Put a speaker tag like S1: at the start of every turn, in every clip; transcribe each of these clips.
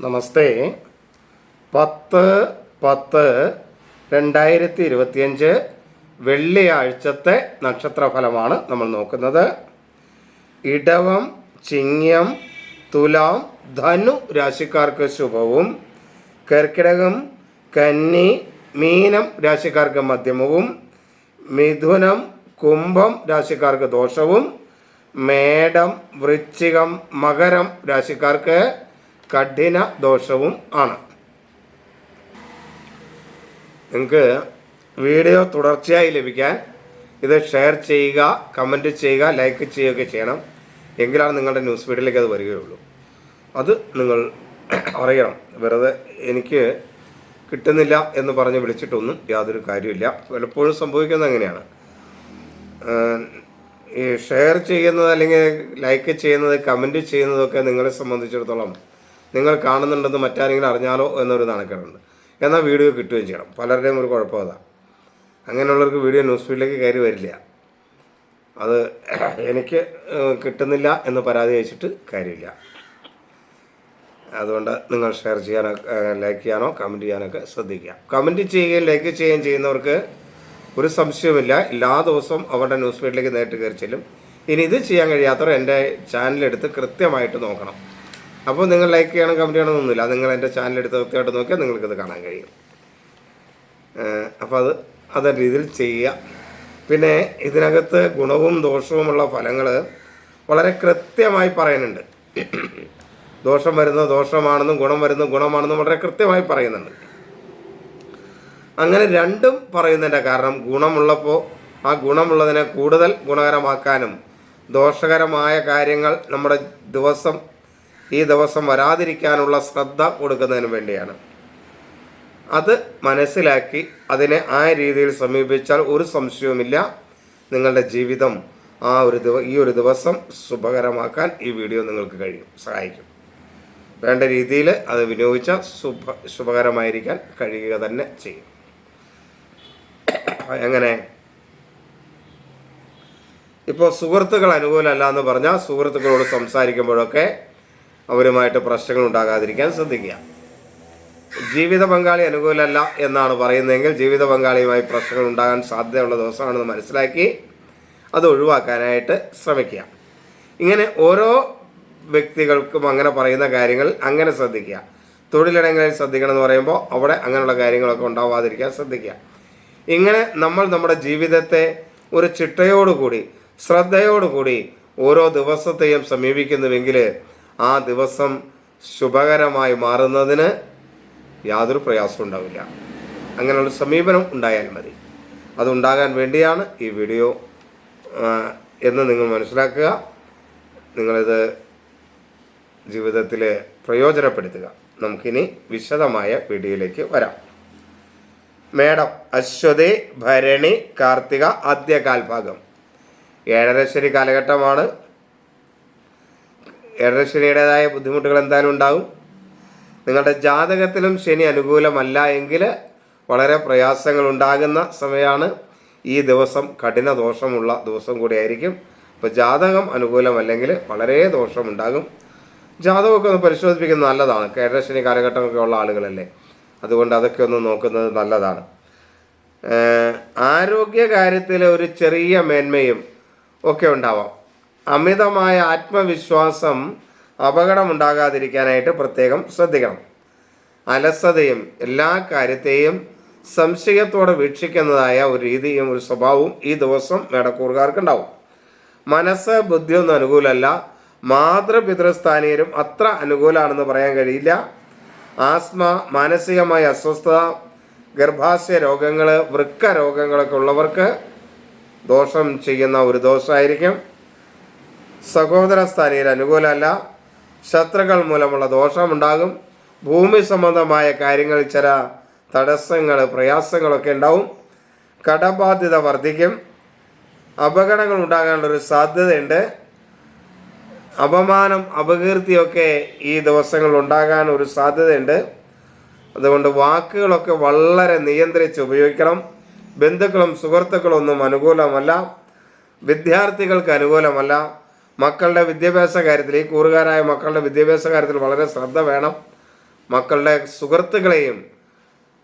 S1: നമസ്തേ. പത്ത് പത്ത് രണ്ടായിരത്തി ഇരുപത്തിയഞ്ച് വെള്ളിയാഴ്ചത്തെ നക്ഷത്രഫലമാണ് നമ്മൾ നോക്കുന്നത്. ഇടവം ചിങ്ങം തുലാം ധനു രാശിക്കാർക്ക് ശുഭവും കർക്കിടകം കന്നി മീനം രാശിക്കാർക്ക് മധ്യമവും മിഥുനം കുംഭം രാശിക്കാർക്ക് ദോഷവും മേടം വൃശ്ചികം മകരം രാശിക്കാർക്ക് കഠിന ദോഷവും ആണ്. നിങ്ങൾക്ക് വീഡിയോ തുടർച്ചയായി ലഭിക്കാൻ ഇത് ഷെയർ ചെയ്യുക കമന്റ് ചെയ്യുക ലൈക്ക് ചെയ്യുകയൊക്കെ ചെയ്യണം. എങ്കിലാണ് നിങ്ങളുടെ ന്യൂസ് ഫീഡിലേക്ക് അത് വരികയുള്ളൂ. അത് നിങ്ങൾ അറിയണം. വെറുതെ എനിക്ക് കിട്ടുന്നില്ല എന്ന് പറഞ്ഞ് വിളിച്ചിട്ടൊന്നും യാതൊരു കാര്യമില്ല പലപ്പോഴും സംഭവിക്കുന്നത് അങ്ങനെയാണ്. ഈ ഷെയർ ചെയ്യുന്നത് അല്ലെങ്കിൽ ലൈക്ക് ചെയ്യുന്നത് കമന്റ് ചെയ്യുന്നതൊക്കെ നിങ്ങളെ സംബന്ധിച്ചിടത്തോളം നിങ്ങൾ കാണുന്നുണ്ടെന്ന് മറ്റാരെങ്കിലും അറിഞ്ഞാലോ എന്നൊരു നാണക്കേടുണ്ട്. എന്നാൽ വീഡിയോ കിട്ടുകയും ചെയ്യണം. പലരുടെയും ഒരു കുഴപ്പം അങ്ങനെയുള്ളവർക്ക് വീഡിയോ ന്യൂസ് ഫീഡിലേക്ക് കയറി വരില്ല. അത് എനിക്ക് കിട്ടുന്നില്ല എന്ന് പരാതി അയച്ചിട്ട് കാര്യമില്ല. അതുകൊണ്ട് നിങ്ങൾ ഷെയർ ചെയ്യാനോ ലൈക്ക് ചെയ്യാനോ കമന്റ് ചെയ്യാനൊക്കെ ശ്രദ്ധിക്കുക. കമന്റ് ചെയ്യുകയും ലൈക്ക് ചെയ്യുകയും ചെയ്യുന്നവർക്ക് ഒരു സംശയവുമില്ല. എല്ലാ ദിവസവും അവരുടെ ന്യൂസ് ഫീഡിലേക്ക് നേരിട്ട് കയറി ചെല്ലും. ഇനി ഇത് ചെയ്യാൻ കഴിയാത്തവർ എന്റെ ചാനലെടുത്ത് കൃത്യമായിട്ട് നോക്കണം. അപ്പോൾ നിങ്ങൾ ലൈക്ക് ചെയ്യണം കമന്റ് ചെയ്യണമെന്നൊന്നുമില്ല നിങ്ങൾ എന്റെ ചാനൽ എടുത്ത് കൃത്യമായിട്ട് നോക്കിയാൽ നിങ്ങൾക്കത് കാണാൻ കഴിയും. അപ്പോൾ അത് അതേ രീതിയിൽ ചെയ്യുക പിന്നെ ഇതിനകത്ത് ഗുണവും ദോഷവുമുള്ള ഫലങ്ങൾ വളരെ കൃത്യമായി പറയുന്നുണ്ട്. ദോഷം വരുന്ന ദോഷമാണെന്നും ഗുണം വരുന്ന ഗുണമാണെന്നും വളരെ കൃത്യമായി പറയുന്നുണ്ട്. അങ്ങനെ രണ്ടും പറയുന്നതിന്റെ കാരണം ഗുണമുള്ളപ്പോൾ ആ ഗുണമുള്ളതിനെ കൂടുതൽ ഗുണകരമാക്കാനും ദോഷകരമായ കാര്യങ്ങൾ നമ്മുടെ ദിവസം ഈ ദിവസം വരാതിരിക്കാനുള്ള ശ്രദ്ധ കൊടുക്കുന്നതിന് വേണ്ടിയാണ്. അത് മനസ്സിലാക്കി അതിനെ ആ രീതിയിൽ സമീപിച്ചാൽ ഒരു സംശയവുമില്ല. നിങ്ങളുടെ ജീവിതം ആ ഒരു ദിവ ഈ ഒരു ദിവസം ശുഭകരമാക്കാൻ ഈ വീഡിയോ നിങ്ങൾക്ക് കഴിയും സഹായിക്കും. വേണ്ട രീതിയിൽ അത് വിനിയോഗിച്ചാൽ ശുഭ ശുഭകരമായിരിക്കാൻ കഴിയുക തന്നെ ചെയ്യും. എങ്ങനെ? ഇപ്പോൾ സുഹൃത്തുക്കൾ അനുകൂലമല്ല എന്ന് പറഞ്ഞാൽ സുഹൃത്തുക്കളോട് സംസാരിക്കുമ്പോഴൊക്കെ അവരുമായിട്ട് പ്രശ്നങ്ങൾ ഉണ്ടാകാതിരിക്കാൻ ശ്രദ്ധിക്കുക. ജീവിത പങ്കാളി അനുകൂലമല്ല എന്നാണ് പറയുന്നതെങ്കിൽ ജീവിത പങ്കാളിയുമായി പ്രശ്നങ്ങൾ ഉണ്ടാകാൻ സാധ്യതയുള്ള ദിവസമാണെന്ന് മനസ്സിലാക്കി അത് ഒഴിവാക്കാനായിട്ട് ശ്രമിക്കുക. ഇങ്ങനെ ഓരോ വ്യക്തികൾക്കും അങ്ങനെ പറയുന്ന കാര്യങ്ങൾ അങ്ങനെ ശ്രദ്ധിക്കുക. തൊഴിലിടങ്ങളിൽ ശ്രദ്ധിക്കണം എന്ന് പറയുമ്പോൾ അവിടെ അങ്ങനെയുള്ള കാര്യങ്ങളൊക്കെ ഉണ്ടാവാതിരിക്കാൻ ശ്രദ്ധിക്കുക. ഇങ്ങനെ നമ്മൾ നമ്മുടെ ജീവിതത്തെ ഒരു ചിട്ടയോടുകൂടി ശ്രദ്ധയോടുകൂടി ഓരോ ദിവസത്തെയും സമീപിക്കുന്നുവെങ്കിൽ ആ ദിവസം ശുഭകരമായി മാറുന്നതിന് യാതൊരു പ്രയാസവും ഉണ്ടാവില്ല. അങ്ങനെയുള്ള സമീപനം ഉണ്ടായാൽ മതി. അതുണ്ടാകാൻ വേണ്ടിയാണ് ഈ വീഡിയോ എന്ന് നിങ്ങൾ മനസ്സിലാക്കുക. നിങ്ങളിത് ജീവിതത്തിൽ പ്രയോജനപ്പെടുത്തുക. നമുക്കിനി വിശദമായ വീഡിയോയിലേക്ക് വരാം. മേഡം അശ്വതി ഭരണി കാർത്തിക ആദ്യ കാൽഭാഗം ഏഴരശ്ശേരി കാലഘട്ടമാണ് ഏഴരശ്ശേരിയുടേതായ ബുദ്ധിമുട്ടുകൾ എന്തായാലും ഉണ്ടാകും നിങ്ങളുടെ ജാതകത്തിലും ശനി അനുകൂലമല്ല എങ്കിൽ വളരെ പ്രയാസങ്ങൾ ഉണ്ടാകുന്ന സമയമാണ് ഈ ദിവസം കഠിന ദോഷമുള്ള ദിവസം കൂടിയായിരിക്കും. അപ്പോൾ ജാതകം അനുകൂലമല്ലെങ്കിൽ വളരെ ദോഷമുണ്ടാകും. ജാതകമൊക്കെ ഒന്ന് പരിശോധിപ്പിക്കുന്നത് നല്ലതാണ്. കേരളശനി കാലഘട്ടമൊക്കെ ഉള്ള ആളുകളല്ലേ. അതുകൊണ്ട് അതൊക്കെ ഒന്ന് നോക്കുന്നത് നല്ലതാണ്. ആരോഗ്യ ആരോഗ്യകാര്യത്തിൽ ഒരു ചെറിയ മേന്മയും ഒക്കെ ഉണ്ടാവാം. അമിതമായ ആത്മവിശ്വാസം അപകടമുണ്ടാകാതിരിക്കാനായിട്ട് പ്രത്യേകം ശ്രദ്ധിക്കണം. അലസതയും എല്ലാ കാര്യത്തെയും സംശയത്തോടെ വീക്ഷിക്കുന്നതായ ഒരു രീതിയും ഒരു സ്വഭാവവും ഈ ദിവസം മേടക്കൂറുകാർക്കുണ്ടാവും. മനസ്സ് ബുദ്ധിയൊന്നും അനുകൂലമല്ല. മാതൃപിതൃസ്ഥാനീയരും അത്ര അനുകൂലമാണെന്ന് പറയാൻ കഴിയില്ല. ആസ്മ മാനസികമായ അസ്വസ്ഥത ഗർഭാശയ രോഗങ്ങൾ വൃക്ക രോഗങ്ങളൊക്കെ ഉള്ളവർക്ക് ദോഷം ചെയ്യുന്ന ഒരു ദോഷമായിരിക്കും സഹോദര സ്ഥാനീയർ അനുകൂലമല്ല. ശത്രുക്കൾ മൂലമുള്ള ദോഷമുണ്ടാകും. ഭൂമി സംബന്ധമായ കാര്യങ്ങളിൽ ചില തടസ്സങ്ങൾ പ്രയാസങ്ങളൊക്കെ ഉണ്ടാവും. കടബാധ്യത വർദ്ധിക്കും. അപകടങ്ങൾ ഉണ്ടാകാനുള്ളൊരു സാധ്യതയുണ്ട്. അപമാനം അപകീർത്തിയൊക്കെ ഈ ദിവസങ്ങളിൽ ഉണ്ടാകാൻ ഒരു സാധ്യതയുണ്ട്. അതുകൊണ്ട് വാക്കുകളൊക്കെ വളരെ നിയന്ത്രിച്ച് ഉപയോഗിക്കണം. ബന്ധുക്കളും സുഹൃത്തുക്കളും ഒന്നും അനുകൂലമല്ല. വിദ്യാർത്ഥികൾക്ക് അനുകൂലമല്ല. മക്കളുടെ വിദ്യാഭ്യാസ കാര്യത്തിൽ ഈ കൂറുകാരായ മക്കളുടെ വിദ്യാഭ്യാസ കാര്യത്തിൽ വളരെ ശ്രദ്ധ വേണം. മക്കളുടെ സുഹൃത്തുക്കളെയും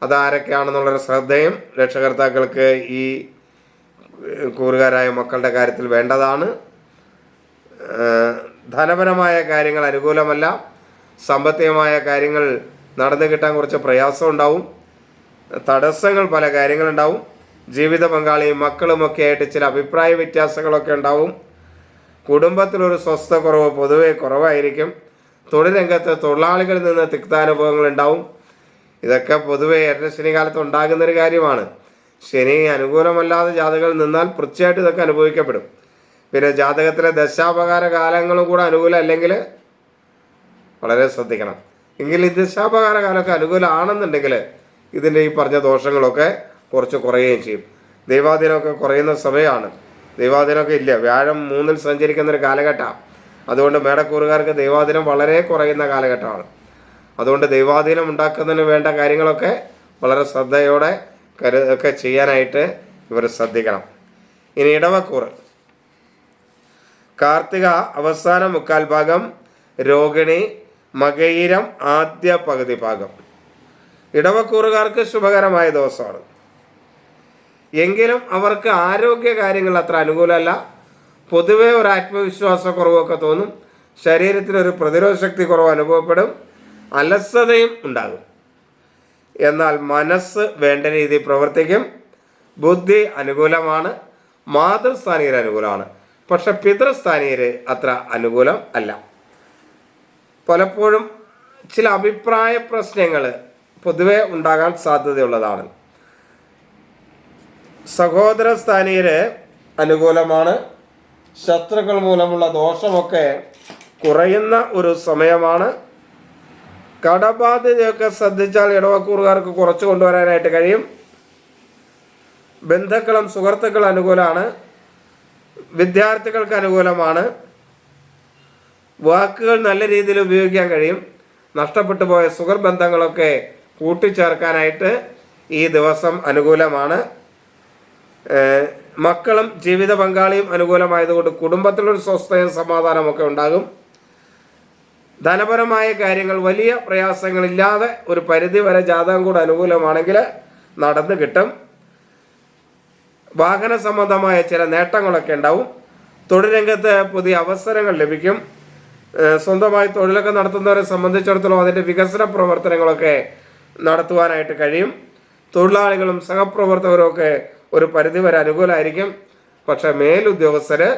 S1: അതാരൊക്കെയാണെന്നുള്ളൊരു ശ്രദ്ധയും രക്ഷകർത്താക്കൾക്ക് ഈ കൂറുകാരായ മക്കളുടെ കാര്യത്തിൽ വേണ്ടതാണ്. ധനപരമായ കാര്യങ്ങൾ അനുകൂലമല്ല. സാമ്പത്തികമായ കാര്യങ്ങൾ നടന്നു കിട്ടാൻ കുറച്ച് പ്രയാസം ഉണ്ടാവും തടസ്സങ്ങൾ പല കാര്യങ്ങളുണ്ടാവും. ജീവിത പങ്കാളിയും മക്കളുമൊക്കെ ആയിട്ട് ചില അഭിപ്രായ വ്യത്യാസങ്ങളൊക്കെ ഉണ്ടാവും. കുടുംബത്തിലൊരു സ്വസ്ഥ കുറവ് പൊതുവെ കുറവായിരിക്കും. തൊഴിൽ രംഗത്ത് തൊഴിലാളികളിൽ നിന്ന് തിക്താനുഭവങ്ങൾ ഉണ്ടാവും ഇതൊക്കെ പൊതുവെ ശനി കാലത്ത് ഉണ്ടാകുന്നൊരു കാര്യമാണ്. ശനി അനുകൂലമല്ലാതെ ജാതകങ്ങളിൽ നിന്നാൽ തീർച്ചയായിട്ടും ഇതൊക്കെ അനുഭവിക്കപ്പെടും. പിന്നെ ജാതകത്തിലെ ദശാപകാര കാലങ്ങളും കൂടെ അനുകൂലം അല്ലെങ്കിൽ വളരെ ശ്രദ്ധിക്കണം. എങ്കിൽ ഈ ദശാപകാര കാലമൊക്കെ അനുകൂലമാണെന്നുണ്ടെങ്കിൽ ഇതിന്റെ ഈ പറഞ്ഞ ദോഷങ്ങളൊക്കെ കുറച്ച് കുറയുകയും ചെയ്യും. ദൈവാധീനമൊക്കെ കുറയുന്ന സമയമാണ്. ദൈവാധീനമൊക്കെ ഇല്ല. വ്യാഴം മൂന്നിൽ സഞ്ചരിക്കുന്ന ഒരു കാലഘട്ടമാണ് അതുകൊണ്ട് മേടക്കൂറുകാർക്ക് ദൈവാധീനം വളരെ കുറയുന്ന കാലഘട്ടമാണ്. അതുകൊണ്ട് ദൈവാധീനം ഉണ്ടാക്കുന്നതിന് വേണ്ട കാര്യങ്ങളൊക്കെ വളരെ ശ്രദ്ധയോടെ കരു ഒക്കെ ചെയ്യാനായിട്ട് ഇവർ ശ്രദ്ധിക്കണം. ഇനി ഇടവക്കൂറ്. കാർത്തിക അവസാന മുക്കാൽ ഭാഗം രോഹിണി മകയിരം ആദ്യ പകുതി ഭാഗം. ഇടവക്കൂറുകാർക്ക് ശുഭകരമായ ദിവസമാണ്. എങ്കിലും അവർക്ക് ആരോഗ്യ കാര്യങ്ങൾ അത്ര അനുകൂലമല്ല. പൊതുവെ ഒരു ആത്മവിശ്വാസക്കുറവൊക്കെ തോന്നും. ശരീരത്തിനൊരു പ്രതിരോധ ശക്തി കുറവ് അനുഭവപ്പെടും. അലസതയും ഉണ്ടാകും. എന്നാൽ മനസ്സ് വേണ്ട രീതിയിൽ പ്രവർത്തിക്കും. ബുദ്ധി അനുകൂലമാണ്. മാതൃസ്ഥാനീയർ അനുകൂലമാണ്. പക്ഷെ പിതൃസ്ഥാനീയർ അത്ര അനുകൂലം അല്ല. പലപ്പോഴും ചില അഭിപ്രായ പ്രശ്നങ്ങൾ പൊതുവെ ഉണ്ടാകാൻ സാധ്യതയുള്ളതാണ്. സഹോദര സ്ഥാനീയര് അനുകൂലമാണ്. ശത്രുക്കൾ മൂലമുള്ള ദോഷമൊക്കെ കുറയുന്ന ഒരു സമയമാണ്. കടബാധ്യതയൊക്കെ ശ്രദ്ധിച്ചാൽ ഇടവക്കൂറുകാർക്ക് കുറച്ച് കൊണ്ടുവരാനായിട്ട് കഴിയും. ബന്ധുക്കളും സുഹൃത്തുക്കൾ അനുകൂലമാണ്. വിദ്യാർത്ഥികൾക്ക് അനുകൂലമാണ്. വാക്കുകൾ നല്ല രീതിയിൽ ഉപയോഗിക്കാൻ കഴിയും. നഷ്ടപ്പെട്ടു പോയ സുഹൃബന്ധങ്ങളൊക്കെ കൂട്ടിച്ചേർക്കാനായിട്ട് ഈ ദിവസം അനുകൂലമാണ്. മക്കളും ജീവിത പങ്കാളിയും അനുകൂലമായതുകൊണ്ട് കുടുംബത്തിലൊരു സ്വസ്ഥയും സമാധാനമൊക്കെ ഉണ്ടാകും. ധനപരമായ കാര്യങ്ങൾ വലിയ പ്രയാസങ്ങളില്ലാതെ ഒരു പരിധി വരെ ജാതകം കൂടെ അനുകൂലമാണെങ്കിൽ നടന്നു കിട്ടും. വാഹന സംബന്ധമായ ചില നേട്ടങ്ങളൊക്കെ ഉണ്ടാവും. തൊഴിൽ രംഗത്ത് പുതിയ അവസരങ്ങൾ ലഭിക്കും. സ്വന്തമായി തൊഴിലൊക്കെ നടത്തുന്നവരെ സംബന്ധിച്ചിടത്തോളം അതിന്റെ വികസന പ്രവർത്തനങ്ങളൊക്കെ നടത്തുവാനായിട്ട് കഴിയും. തൊഴിലാളികളും സഹപ്രവർത്തകരും ഒക്കെ ഒരു പരിധി വരെ അനുകൂലമായിരിക്കും പക്ഷെ മേലുദ്യോഗസ്ഥര്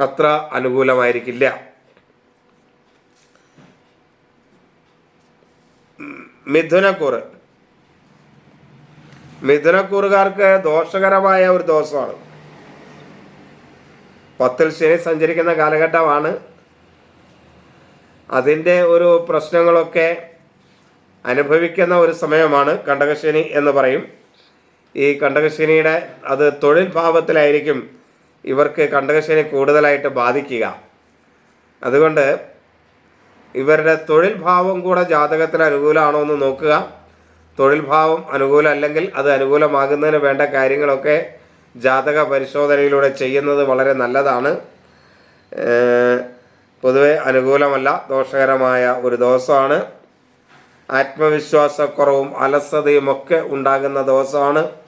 S1: അത്ര അനുകൂലമായിരിക്കില്ല. മിഥുനക്കൂറ് മിഥുനക്കൂറുകാർക്ക് ദോഷകരമായ ഒരു ദിവസമാണ്. പത്തിൽ ശനി സഞ്ചരിക്കുന്ന കാലഘട്ടമാണ്. അതിന്റെ ഒരു പ്രശ്നങ്ങളൊക്കെ അനുഭവിക്കുന്ന ഒരു സമയമാണ് കണ്ടകശനി എന്ന് പറയും. ഈ കണ്ടകശനിയുടെ അത് തൊഴിൽ ഭാവത്തിലായിരിക്കും ഇവർക്ക് കണ്ടകശനി കൂടുതലായിട്ട് ബാധിക്കുക. അതുകൊണ്ട് ഇവരുടെ തൊഴിൽ ഭാവം കൂടെ ജാതകത്തിന് അനുകൂലമാണോ എന്ന് നോക്കുക. തൊഴിൽ ഭാവം അനുകൂലം അല്ലെങ്കിൽ അത് അനുകൂലമാകുന്നതിന് വേണ്ട കാര്യങ്ങളൊക്കെ ജാതക പരിശോധനയിലൂടെ ചെയ്യുന്നത് വളരെ നല്ലതാണ്. പൊതുവെ അനുകൂലമല്ല ദോഷകരമായ ഒരു ദിവസമാണ്. ആത്മവിശ്വാസക്കുറവും അലസതയും ഒക്കെ ഉണ്ടാകുന്ന ദിവസമാണ്.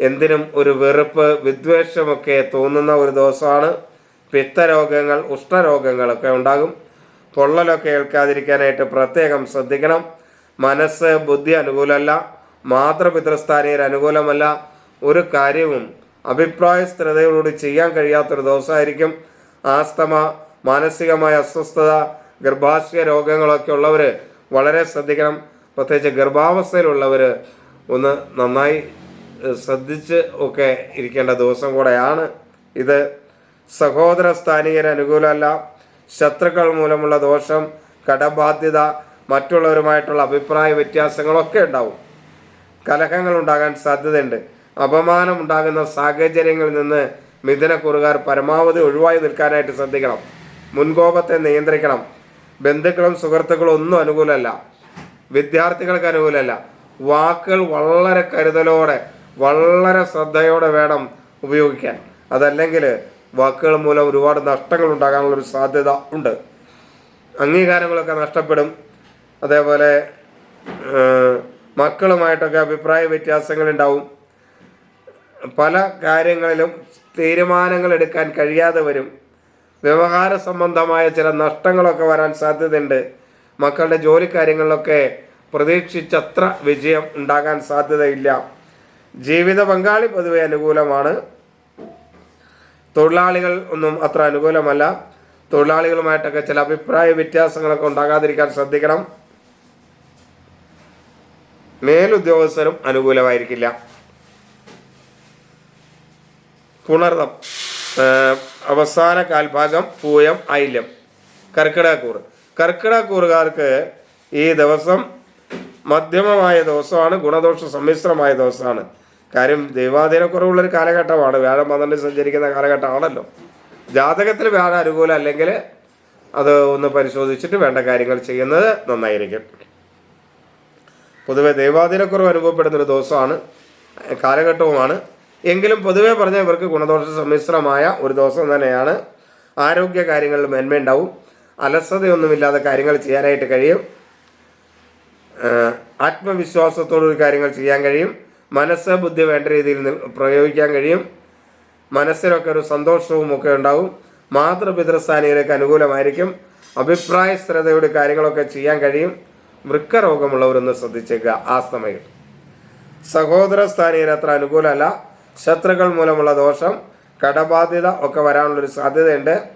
S1: എന്തിനും ഒരു വെറുപ്പ് വിദ്വേഷമൊക്കെ തോന്നുന്ന ഒരു ദിവസമാണ്. പിത്തരോഗങ്ങൾ ഉഷ്ണരോഗങ്ങളൊക്കെ ഉണ്ടാകും. പൊള്ളലൊക്കെ ഏൽക്കാതിരിക്കാനായിട്ട് പ്രത്യേകം ശ്രദ്ധിക്കണം. മനസ്സ് ബുദ്ധി അനുകൂലമല്ല. മാതൃപിതൃസ്ഥാനീയർ അനുകൂലമല്ല. ഒരു കാര്യവും അഭിപ്രായ സ്ഥിരതയോടുകൂടി ചെയ്യാൻ കഴിയാത്തൊരു ദിവസമായിരിക്കും. ആസ്തമ മാനസികമായ അസ്വസ്ഥത ഗർഭാശയ രോഗങ്ങളൊക്കെ ഉള്ളവർ വളരെ ശ്രദ്ധിക്കണം. പ്രത്യേകിച്ച് ഗർഭാവസ്ഥയിലുള്ളവർ ഒന്ന് നന്നായി ശ്രദ്ധിച്ച് ഒക്കെ ഇരിക്കേണ്ട ദിവസം കൂടെയാണ് ഇത്. സഹോദര സ്ഥാനികന് അനുകൂലമല്ല. ശത്രുക്കൾ മൂലമുള്ള ദോഷം കടബാധ്യത മറ്റുള്ളവരുമായിട്ടുള്ള അഭിപ്രായ വ്യത്യാസങ്ങളൊക്കെ ഉണ്ടാവും. കലഹങ്ങൾ ഉണ്ടാകാൻ സാധ്യതയുണ്ട്. അപമാനം ഉണ്ടാകുന്ന സാഹചര്യങ്ങളിൽ നിന്ന് മിഥുനക്കുറുകാർ പരമാവധി ഒഴിവായി നിൽക്കാനായിട്ട് ശ്രദ്ധിക്കണം. മുൻകോപത്തെ നിയന്ത്രിക്കണം. ബന്ധുക്കളും സുഹൃത്തുക്കളും ഒന്നും അനുകൂലമല്ല. വിദ്യാർത്ഥികൾക്ക് അനുകൂലമല്ല. വാക്കുകൾ വളരെ കരുതലോടെ വളരെ ശ്രദ്ധയോടെ വേണം ഉപയോഗിക്കാൻ. അതല്ലെങ്കിൽ വാക്കുകൾ മൂലം ഒരുപാട് നഷ്ടങ്ങൾ ഉണ്ടാകാനുള്ള ഒരു സാധ്യത ഉണ്ട്. അംഗീകാരങ്ങളൊക്കെ നഷ്ടപ്പെടും. അതേപോലെ മക്കളുമായിട്ടൊക്കെ അഭിപ്രായ വ്യത്യാസങ്ങൾ ഉണ്ടാവും പല കാര്യങ്ങളിലും തീരുമാനങ്ങൾ എടുക്കാൻ കഴിയാതെ വരും. വ്യവഹാര സംബന്ധമായ ചില നഷ്ടങ്ങളൊക്കെ വരാൻ സാധ്യതയുണ്ട്. മക്കളുടെ ജോലി കാര്യങ്ങളിലൊക്കെ പ്രതീക്ഷിച്ചത്ര വിജയം ഉണ്ടാകാൻ സാധ്യതയില്ല. ജീവിത പങ്കാളി പൊതുവെ അനുകൂലമാണ്. തൊഴിലാളികൾ ഒന്നും അത്ര അനുകൂലമല്ല. തൊഴിലാളികളുമായിട്ടൊക്കെ ചില അഭിപ്രായ വ്യത്യാസങ്ങളൊക്കെ ഉണ്ടാകാതിരിക്കാൻ ശ്രദ്ധിക്കണം. മേലുദ്യോഗസ്ഥരും അനുകൂലമായിരിക്കില്ല. പുണർദം ഏഹ് അവസാന കാൽഭാഗം പൂയം ഐല്യം കർക്കിടകക്കൂറ്. കർക്കിടകക്കൂറുകാർക്ക് ഈ ദിവസം മധ്യമമായ ദിവസമാണ് ഗുണദോഷ സമ്മിശ്രമായ ദിവസമാണ്. കാര്യം ദൈവാധീനക്കുറവുള്ളൊരു കാലഘട്ടമാണ്. വ്യാഴം പന്ത്രണ്ട് സഞ്ചരിക്കുന്ന കാലഘട്ടമാണല്ലോ. ജാതകത്തിൽ വ്യാഴം അനുകൂലം അല്ലെങ്കിൽ അത് ഒന്ന് പരിശോധിച്ചിട്ട് വേണ്ട കാര്യങ്ങൾ ചെയ്യുന്നത് നന്നായിരിക്കും. പൊതുവെ ദൈവാധീനക്കുറവ് അനുഭവപ്പെടുന്ന ഒരു ദിവസമാണ് കാലഘട്ടവുമാണ്. എങ്കിലും പൊതുവെ പറഞ്ഞ ഇവർക്ക് ഗുണദോഷ സമ്മിശ്രമായ ഒരു ദിവസം തന്നെയാണ് ആരോഗ്യ കാര്യങ്ങളിൽ മേന്മയുണ്ടാവും. അലസതയൊന്നുമില്ലാതെ കാര്യങ്ങൾ ചെയ്യാനായിട്ട് കഴിയും. ആത്മവിശ്വാസത്തോടൊരു കാര്യങ്ങൾ ചെയ്യാൻ കഴിയും. മനസ്സ് ബുദ്ധി വേണ്ട രീതിയിൽ പ്രയോഗിക്കാൻ കഴിയും. മനസ്സിനൊക്കെ ഒരു സന്തോഷവും ഒക്കെ ഉണ്ടാവും. മാതൃപിതൃസ്ഥാനികൾക്ക് അനുകൂലമായിരിക്കും. അഭിപ്രായ സ്ഥിരതയുടെ കാര്യങ്ങളൊക്കെ ചെയ്യാൻ കഴിയും. വൃക്കരോഗമുള്ളവരൊന്ന് ശ്രദ്ധിച്ചേക്കുക. ആ സമയം സഹോദര സ്ഥാനീയർ അത്ര അനുകൂലമല്ല. ശത്രുക്കൾ മൂലമുള്ള ദോഷം കടബാധ്യത ഒക്കെ വരാനുള്ളൊരു സാധ്യതയുണ്ട്.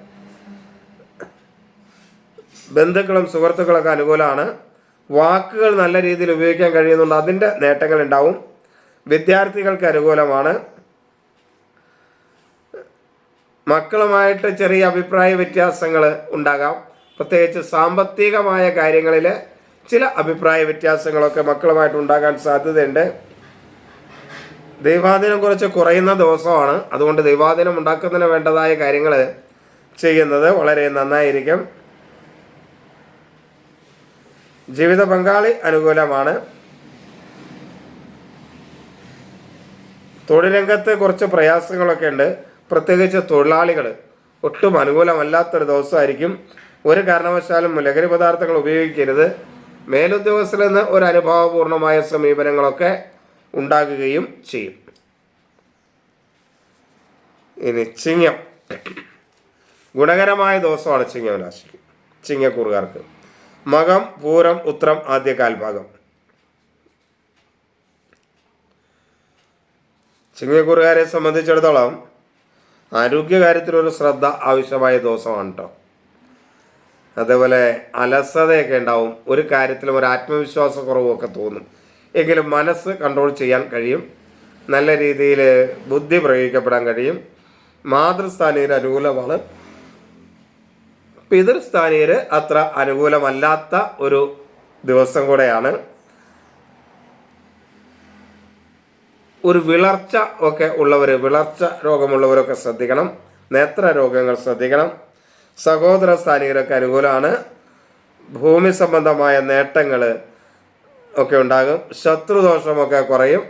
S1: ബന്ധുക്കളും സുഹൃത്തുക്കളൊക്കെ അനുകൂലമാണ്. വാക്കുകൾ നല്ല രീതിയിൽ ഉപയോഗിക്കാൻ കഴിയുന്നുണ്ട് അതിന്റെ നേട്ടങ്ങൾ ഉണ്ടാവും. വിദ്യാർത്ഥികൾക്ക് അനുകൂലമാണ്. മക്കളുമായിട്ട് ചെറിയ അഭിപ്രായ വ്യത്യാസങ്ങൾ ഉണ്ടാകാം. പ്രത്യേകിച്ച് സാമ്പത്തികമായ കാര്യങ്ങളിൽ ചില അഭിപ്രായ വ്യത്യാസങ്ങളൊക്കെ മക്കളുമായിട്ട് ഉണ്ടാകാൻ സാധ്യതയുണ്ട്. ദൈവാധീനം കുറച്ച് കുറയുന്ന ദിവസമാണ്. അതുകൊണ്ട് ദൈവാധീനം ഉണ്ടാക്കുന്നതിന് വേണ്ടതായ കാര്യങ്ങൾ ചെയ്യുന്നത് വളരെ നന്നായിരിക്കും. ജീവിത പങ്കാളി അനുകൂലമാണ്. തൊഴിൽ രംഗത്ത് കുറച്ച് പ്രയാസങ്ങളൊക്കെ ഉണ്ട്. പ്രത്യേകിച്ച് തൊഴിലാളികൾ. ഒട്ടും അനുകൂലമല്ലാത്തൊരു ദിവസമായിരിക്കും. ഒരു കാരണവശാലും ലഹരി പദാർത്ഥങ്ങൾ ഉപയോഗിക്കരുത്. മേലുദ്യോഗസ്ഥരിൽ നിന്ന് ഒരു അനുഭാവപൂർണമായ സമീപനങ്ങളൊക്കെ ഉണ്ടാകുകയും ചെയ്യും. ഇനി ചിങ്ങം. ഗുണകരമായ ദിവസമാണ് ചിങ്ങം രാശിക്ക്. ചിങ്ങക്കൂറുകാർക്ക്. മകം പൂരം ഉത്രം ആദ്യ കാൽഭാഗം ചിങ്ങക്കൂറുകാരെ സംബന്ധിച്ചിടത്തോളം ആരോഗ്യകാര്യത്തിലൊരു ശ്രദ്ധ ആവശ്യമായ ദിവസമാണ് കേട്ടോ അതേപോലെ അലസതയൊക്കെ ഉണ്ടാവും. ഒരു കാര്യത്തിലും ഒരു ആത്മവിശ്വാസക്കുറവൊക്കെ തോന്നും. എങ്കിലും മനസ്സ് കൺട്രോൾ ചെയ്യാൻ കഴിയും. നല്ല രീതിയിൽ ബുദ്ധി പ്രയോഗിക്കപ്പെടാൻ കഴിയും. മാതൃസ്ഥാനീയർ അനുകൂലമാണ്. പിതൃസ്ഥാനീയർ അത്ര അനുകൂലമല്ലാത്ത ഒരു ദിവസം കൂടെയാണ്. ഒരു വിളർച്ച ഒക്കെ ഉള്ളവർ വിളർച്ച രോഗമുള്ളവരൊക്കെ ശ്രദ്ധിക്കണം. നേത്ര രോഗങ്ങൾ ശ്രദ്ധിക്കണം. സഹോദര സ്ഥാനികരൊക്കെ അനുകൂലമാണ്. ഭൂമി സംബന്ധമായ നേട്ടങ്ങൾ ഒക്കെ ഉണ്ടാകും. ശത്രുദോഷമൊക്കെ കുറയും.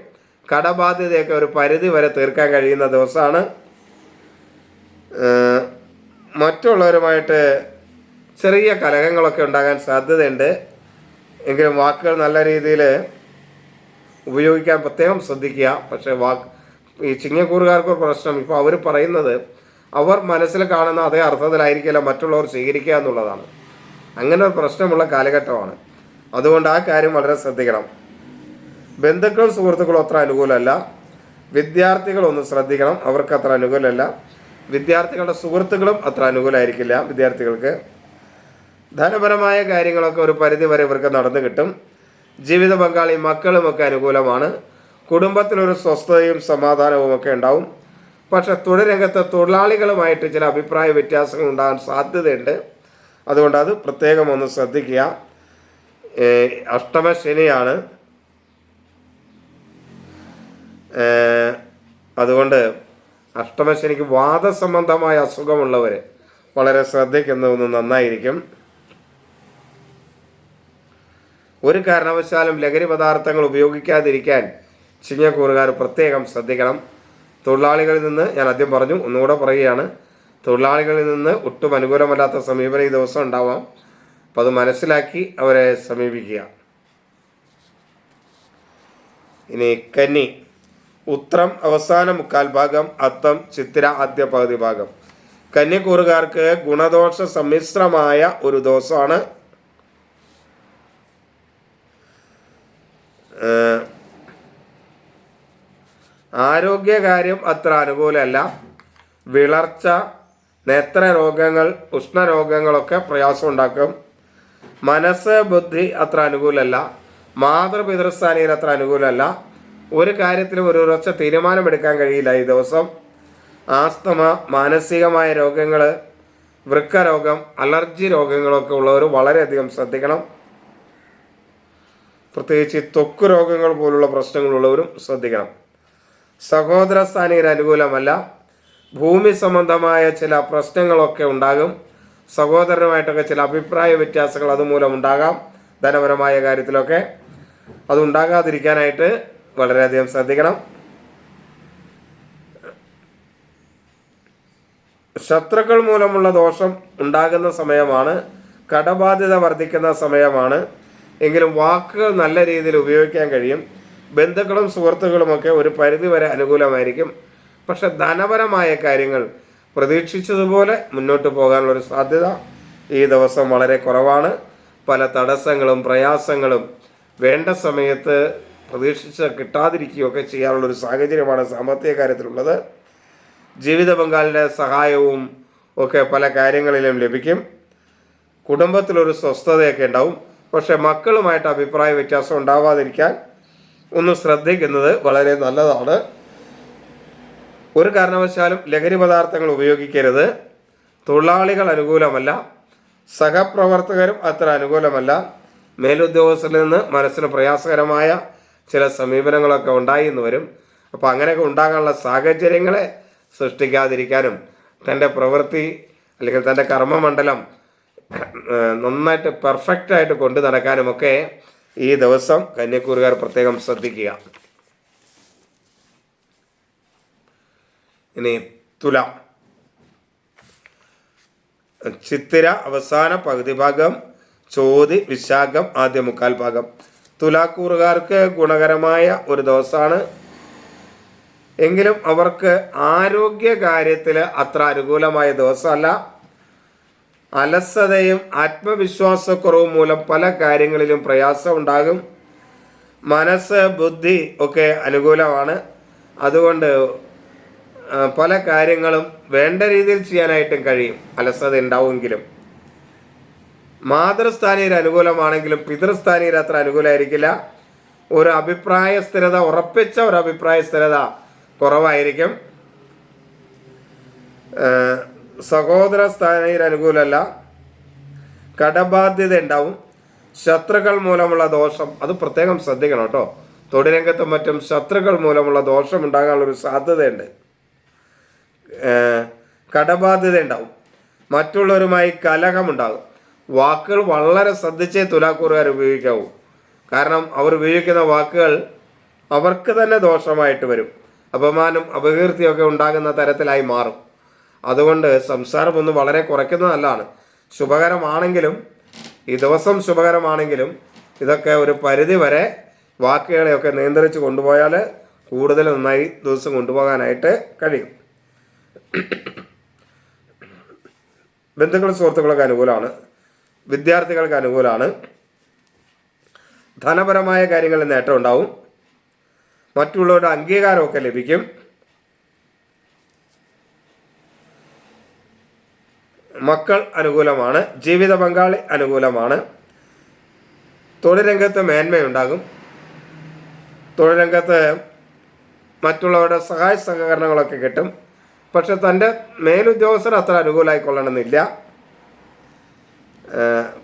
S1: കടബാധ്യതയൊക്കെ ഒരു പരിധി വരെ തീർക്കാൻ കഴിയുന്ന ദിവസമാണ്. മറ്റുള്ളവരുമായിട്ട് ചെറിയ കലഹങ്ങളൊക്കെ ഉണ്ടാകാൻ സാധ്യതയുണ്ട്. എങ്കിലും വാക്കുകൾ നല്ല രീതിയിൽ ഉപയോഗിക്കാൻ പ്രത്യേകം ശ്രദ്ധിക്കുക. പക്ഷേ വാക്ക് ഈ ചിങ്ങക്കൂറുകാർക്ക് പ്രശ്നം. ഇപ്പോൾ അവർ പറയുന്നത് അവർ മനസ്സിൽ കാണുന്ന അതേ അർത്ഥത്തിലായിരിക്കില്ല മറ്റുള്ളവർ സ്വീകരിക്കുക എന്നുള്ളതാണ്. അങ്ങനെ ഒരു പ്രശ്നമുള്ള കാലഘട്ടമാണ്. അതുകൊണ്ട് ആ കാര്യം വളരെ ശ്രദ്ധിക്കണം. ബന്ധുക്കളും സുഹൃത്തുക്കളും അത്ര അനുകൂലമല്ല. വിദ്യാർത്ഥികളൊന്ന് ശ്രദ്ധിക്കണം. അവർക്ക് അത്ര അനുകൂലമല്ല. വിദ്യാർത്ഥികളുടെ സുഹൃത്തുക്കളും അത്ര അനുകൂലമായിരിക്കില്ല വിദ്യാർത്ഥികൾക്ക്. ധനപരമായ കാര്യങ്ങളൊക്കെ ഒരു പരിധി വരെ ഇവർക്ക് നടന്നു കിട്ടും. ജീവിത പങ്കാളി മക്കളുമൊക്കെ അനുകൂലമാണ്. കുടുംബത്തിലൊരു സ്വസ്ഥതയും സമാധാനവും ഒക്കെ ഉണ്ടാവും. പക്ഷെ തൊഴിലരംഗത്ത് തൊഴിലാളികളുമായിട്ട് ചില അഭിപ്രായ വ്യത്യാസങ്ങൾ ഉണ്ടാകാൻ സാധ്യതയുണ്ട്. അതുകൊണ്ട് അത് പ്രത്യേകം ഒന്ന് ശ്രദ്ധിക്കുക. അഷ്ടമ ശനിയാണ്. അതുകൊണ്ട് അഷ്ടമശനിക്ക് വാദസംബന്ധമായ അസുഖമുള്ളവർ വളരെ ശ്രദ്ധിക്കുന്നതൊന്ന് നന്നായിരിക്കും. ഒരു കാരണവശാലും ലഹരി പദാർത്ഥങ്ങൾ ഉപയോഗിക്കാതിരിക്കാൻ ചിങ്ങക്കൂറുകാർ പ്രത്യേകം ശ്രദ്ധിക്കണം. തൊഴിലാളികളിൽ നിന്ന് ഞാൻ ആദ്യം പറഞ്ഞു ഒന്നുകൂടെ പറയുകയാണ്. തൊഴിലാളികളിൽ നിന്ന് ഒട്ടും അനുകൂലമല്ലാത്ത സമീപനം ഈ ദിവസം ഉണ്ടാവാം. അപ്പോൾ അത് മനസ്സിലാക്കി അവരെ സമീപിക്കുക. ഇനി കന്നി ഉത്രം അവസാന മുക്കാൽ ഭാഗം അത്തം ചിത്തിര ആദ്യ പകുതി ഭാഗം. കന്യക്കൂറുകാർക്ക് ഗുണദോഷ സമ്മിശ്രമായ ഒരു ദോഷമാണ് ആരോഗ്യകാര്യം അത്ര അനുകൂലമല്ല. വിളർച്ച നേത്ര രോഗങ്ങൾ ഉഷ്ണരോഗങ്ങളൊക്കെ പ്രയാസം ഉണ്ടാക്കും മനസ്സ് ബുദ്ധി അത്ര അനുകൂലമല്ല. മാതൃപിതൃസ്ഥാനിയിൽ അത്ര അനുകൂലമല്ല. ഒരു കാര്യത്തിലും ഒരു ഉറച്ച തീരുമാനമെടുക്കാൻ കഴിയില്ല ഈ ദിവസം. ആസ്തമ മാനസികമായ രോഗങ്ങൾ വൃക്കരോഗം അലർജി രോഗങ്ങളൊക്കെ ഉള്ളവർ വളരെയധികം ശ്രദ്ധിക്കണം. പ്രത്യേകിച്ച് തൊക്കു രോഗങ്ങൾ പോലുള്ള പ്രശ്നങ്ങളുള്ളവരും ശ്രദ്ധിക്കണം. സഹോദര സ്ഥാനീയർ അനുകൂലമല്ല. ഭൂമി സംബന്ധമായ ചില പ്രശ്നങ്ങളൊക്കെ ഉണ്ടാകും. സഹോദരനുമായിട്ടൊക്കെ ചില അഭിപ്രായ വ്യത്യാസങ്ങൾ അതുമൂലം ഉണ്ടാകാം. ധനപരമായ കാര്യത്തിലൊക്കെ അതുണ്ടാകാതിരിക്കാനായിട്ട് വളരെയധികം ശ്രദ്ധിക്കണം. ശത്രുക്കൾ മൂലമുള്ള ദോഷം ഉണ്ടാകുന്ന സമയമാണ്. കടബാധ്യത വർദ്ധിക്കുന്ന സമയമാണ്. എങ്കിലും വാക്കുകൾ നല്ല രീതിയിൽ ഉപയോഗിക്കാൻ കഴിയും. ബന്ധുക്കളും സുഹൃത്തുക്കളുമൊക്കെ ഒരു പരിധിവരെ അനുകൂലമായിരിക്കും. പക്ഷെ ധനപരമായ കാര്യങ്ങൾ പ്രതീക്ഷിച്ചതുപോലെ മുന്നോട്ട് പോകാനുള്ളൊരു സാധ്യത ഈ ദിവസം വളരെ കുറവാണ്. പല തടസ്സങ്ങളും പ്രയാസങ്ങളും വേണ്ട സമയത്ത് പ്രതീക്ഷിച്ച് കിട്ടാതിരിക്കുകയൊക്കെ ചെയ്യാനുള്ളൊരു സാഹചര്യമാണ് സാമ്പത്തിക കാര്യത്തിലുള്ളത്. ജീവിത പങ്കാളിന്റെ സഹായവും ഒക്കെ പല കാര്യങ്ങളിലും ലഭിക്കും. കുടുംബത്തിലൊരു സ്വസ്ഥതയൊക്കെ ഉണ്ടാവും. പക്ഷെ മക്കളുമായിട്ട് അഭിപ്രായ വ്യത്യാസം ഉണ്ടാവാതിരിക്കാൻ ഒന്ന് ശ്രദ്ധിക്കുന്നത് വളരെ നല്ലതാണ്. ഒരു കാരണവശാലും ലഹരി പദാർത്ഥങ്ങൾ ഉപയോഗിക്കരുത്. തൊഴിലാളികൾ അനുകൂലമല്ല. സഹപ്രവർത്തകരും അത്ര അനുകൂലമല്ല. മേലുദ്യോഗസ്ഥരിൽ നിന്ന് മനസ്സിന് പ്രയാസകരമായ ചില സമീപനങ്ങളൊക്കെ ഉണ്ടായി എന്ന് വരും. അപ്പോൾ അങ്ങനെയൊക്കെ ഉണ്ടാകാനുള്ള സാഹചര്യങ്ങളെ സൃഷ്ടിക്കാതിരിക്കാനും തന്റെ പ്രവൃത്തി അല്ലെങ്കിൽ തന്റെ കർമ്മമണ്ഡലം നന്നായിട്ട് പെർഫെക്റ്റായിട്ട് കൊണ്ടു നടക്കാനുമൊക്കെ ഈ ദിവസം കന്യക്കൂറുകാർ പ്രത്യേകം ശ്രദ്ധിക്കുക. ഇനി തുല. ചിത്തിര അവസാന പകുതി ഭാഗം ചോതി വിശാഖം ആദ്യ മുക്കാൽ ഭാഗം. തുലാക്കൂറുകാർക്ക് ഗുണകരമായ ഒരു ദിവസമാണ്. എങ്കിലും അവർക്ക് ആരോഗ്യ കാര്യത്തിൽ അത്ര അനുകൂലമായ ദിവസമല്ല. അലസതയും ആത്മവിശ്വാസക്കുറവും മൂലം പല കാര്യങ്ങളിലും പ്രയാസം ഉണ്ടാകും മനസ്സ് ബുദ്ധി ഒക്കെ അനുകൂലമാണ്. അതുകൊണ്ട് പല കാര്യങ്ങളും വേണ്ട രീതിയിൽ ചെയ്യാനായിട്ടും കഴിയും. അലസത ഉണ്ടാവുമെങ്കിലും. മാതൃസ്ഥാനീയർ അനുകൂലമാണെങ്കിലും പിതൃസ്ഥാനീയർ അത്ര അനുകൂലമായിരിക്കില്ല ഒരു അഭിപ്രായ സ്ഥിരത ഉറപ്പിച്ച ഒരു അഭിപ്രായ സ്ഥിരത കുറവായിരിക്കും. സഹോദര സ്ഥാനയിൽ അനുകൂലമല്ല. കടബാധ്യത ഉണ്ടാവും. ശത്രുക്കൾ മൂലമുള്ള ദോഷം അത് പ്രത്യേകം ശ്രദ്ധിക്കണം കേട്ടോ. തൊഴിലംഗത്തും മറ്റും ശത്രുക്കൾ മൂലമുള്ള ദോഷം ഉണ്ടാകാനുള്ളൊരു സാധ്യതയുണ്ട്. കടബാധ്യത ഉണ്ടാവും. മറ്റുള്ളവരുമായി കലഹമുണ്ടാകും വാക്കുകൾ വളരെ ശ്രദ്ധിച്ചേ തുലാക്കൂറുകാർ ഉപയോഗിക്കാവൂ. കാരണം അവർ ഉപയോഗിക്കുന്ന വാക്കുകൾ അവർക്ക് തന്നെ ദോഷമായിട്ട് വരും. അപമാനം അപകീർത്തിയൊക്കെ ഉണ്ടാകുന്ന തരത്തിലായി മാറും. അതുകൊണ്ട് സംസാരം ഒന്ന് വളരെ കുറയ്ക്കുന്നത് നല്ലതാണ്. ശുഭകരമാണെങ്കിലും ഈ ദിവസം ശുഭകരമാണെങ്കിലും ഇതൊക്കെ ഒരു പരിധി വരെ വാക്കുകളെയൊക്കെ നിയന്ത്രിച്ച് കൊണ്ടുപോയാൽ കൂടുതൽ നന്നായി ദിവസം കൊണ്ടുപോകാനായിട്ട് കഴിയും. ബന്ധുക്കളും സുഹൃത്തുക്കളൊക്കെ അനുകൂലമാണ്. വിദ്യാർത്ഥികൾക്ക് അനുകൂലമാണ്. ധനപരമായ കാര്യങ്ങളിൽ നേട്ടം ഉണ്ടാവും. മറ്റുള്ളവരുടെ അംഗീകാരമൊക്കെ ലഭിക്കും. മക്കൾ അനുകൂലമാണ് ജീവിത പങ്കാളി അനുകൂലമാണ്. തൊഴിൽ രംഗത്ത് മേന്മയുണ്ടാകും. തൊഴിൽ രംഗത്ത് മറ്റുള്ളവരുടെ സഹായ സഹകരണങ്ങളൊക്കെ കിട്ടും. പക്ഷെ തന്റെ മേലുദ്യോഗസ്ഥർ അത്ര അനുകൂലമായിക്കൊള്ളണമെന്നില്ല കൊള്ളണമെന്നില്ല.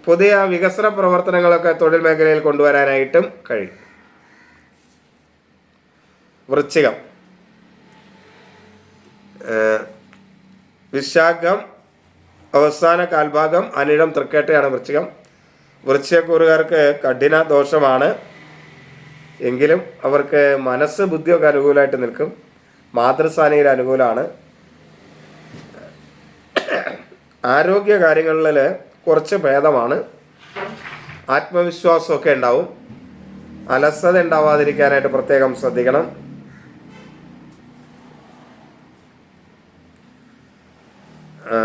S1: പുതിയ വികസന പ്രവർത്തനങ്ങളൊക്കെ തൊഴിൽ മേഖലയിൽ കൊണ്ടുവരാനായിട്ടും കഴിയും. വൃശ്ചികം. വിശാഖം അവസാന കാൽഭാഗം അനിഴം തൃക്കേട്ടയാണ് വൃശ്ചികം. വൃശ്ചികക്കൂറുകാർക്ക് കഠിന ദോഷമാണ്. എങ്കിലും അവർക്ക് മനസ്സ് ബുദ്ധിയൊക്കെ അനുകൂലമായിട്ട് നിൽക്കും. മാതൃസ്ഥാനയിൽ അനുകൂലമാണ്. ആരോഗ്യ കാര്യങ്ങളിൽ കുറച്ച് ഭേദമാണ്. ആത്മവിശ്വാസമൊക്കെ ഉണ്ടാവും. അലസത ഉണ്ടാവാതിരിക്കാനായിട്ട് പ്രത്യേകം ശ്രദ്ധിക്കണം ആ,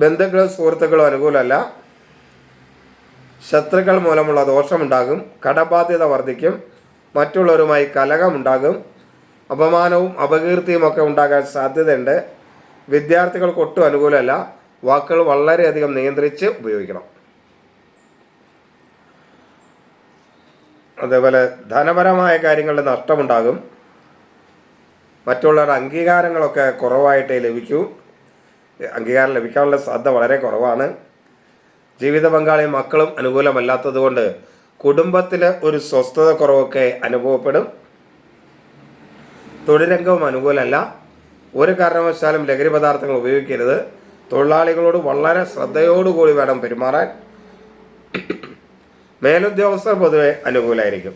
S1: ബന്ധുക്കളും സുഹൃത്തുക്കളും അനുകൂലമല്ല. ശത്രുക്കൾ മൂലമുള്ള ദോഷമുണ്ടാകും. കടബാധ്യത വർദ്ധിക്കും. മറ്റുള്ളവരുമായി കലഹമുണ്ടാകും. അപമാനവും അപകീർത്തിയും ഒക്കെ ഉണ്ടാകാൻ സാധ്യതയുണ്ട്. വിദ്യാർത്ഥികൾക്ക് ഒട്ടും അനുകൂലമല്ല. വാക്കുകൾ വളരെയധികം നിയന്ത്രിച്ച് ഉപയോഗിക്കണം. അതേപോലെ ധനപരമായ കാര്യങ്ങളിൽ നഷ്ടമുണ്ടാകും. മറ്റുള്ളവരുടെ അംഗീകാരങ്ങളൊക്കെ കുറവായിട്ടേ ലഭിക്കൂ. അംഗീകാരം ലഭിക്കാനുള്ള സാധ്യത വളരെ കുറവാണ്. ജീവിത പങ്കാളിയും മക്കളും അനുകൂലമല്ലാത്തതുകൊണ്ട് കുടുംബത്തിലെ ഒരു സ്വസ്ഥത കുറവൊക്കെ അനുഭവപ്പെടും. തൊഴിലംഗവും അനുകൂലമല്ല. ഒരു കാരണവശാലും ലഹരി പദാർത്ഥങ്ങൾ ഉപയോഗിക്കരുത്. തൊഴിലാളികളോട് വളരെ ശ്രദ്ധയോടുകൂടി വേണം പെരുമാറാൻ. മേലുദ്യോഗസ്ഥർ പൊതുവെ അനുകൂലമായിരിക്കും